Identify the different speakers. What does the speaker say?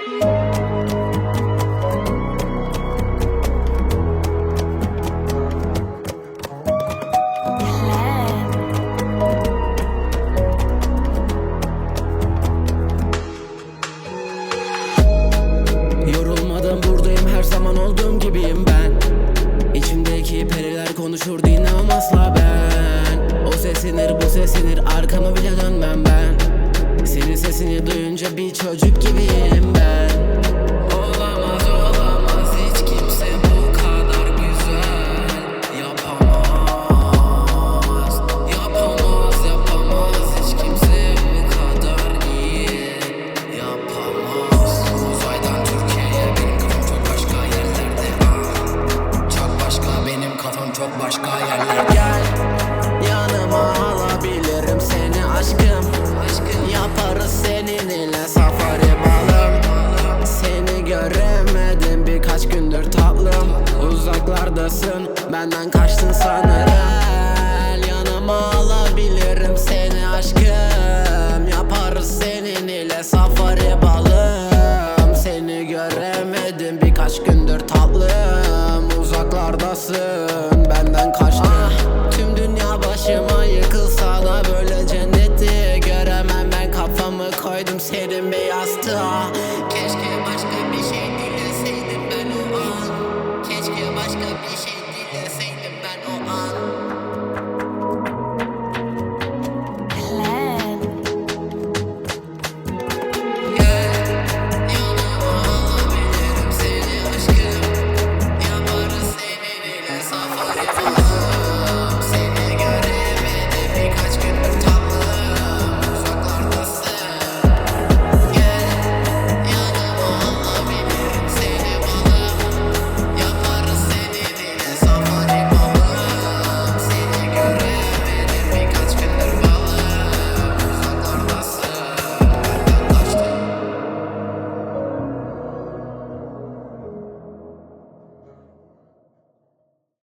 Speaker 1: Yorulmadım
Speaker 2: buradayım her zaman olduğum gibiyim ben. İçimdeki periler konuşur dinlemem asla ben. O ses sinir bu ses sinir arkamı bile dönmem ben. Senin sesini duyunca bir çocuk gibiyim ben haklısın Benden kaçtın sanırım. Yanıma alabilirim seni aşkım. Yaparız senin ile safari balım. Seni göremedim birkaç gündür tatlım. Uzaklardasın benden kaçtın. Ah, Tüm dünya başıma yıkılsa da böyle cenneti Göremem. Ben kafamı koydum serin bir yastığa.